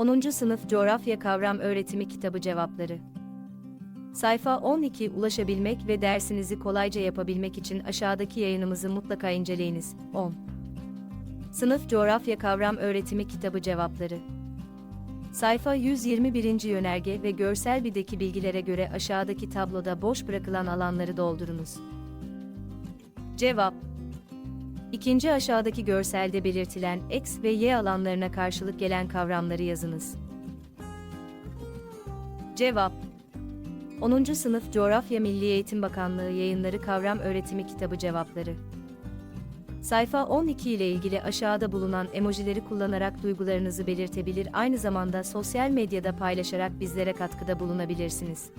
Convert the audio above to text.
10. Sınıf Coğrafya Kavram Öğretimi Kitabı Cevapları Sayfa 12 Ulaşabilmek ve dersinizi kolayca yapabilmek için aşağıdaki yayınımızı mutlaka inceleyiniz. 10. Sınıf Coğrafya Kavram Öğretimi Kitabı Cevapları Sayfa 121. Yönerge ve görsel bildeki bilgilere göre aşağıdaki tabloda boş bırakılan alanları doldurunuz. Cevap İkinci aşağıdaki görselde belirtilen X ve Y alanlarına karşılık gelen kavramları yazınız. Cevap 10. Sınıf Coğrafya Milli Eğitim Bakanlığı Yayınları Kavram Öğretimi Kitabı Cevapları Sayfa 12 ile ilgili aşağıda bulunan emojileri kullanarak duygularınızı belirtebilir aynı zamanda sosyal medyada paylaşarak bizlere katkıda bulunabilirsiniz.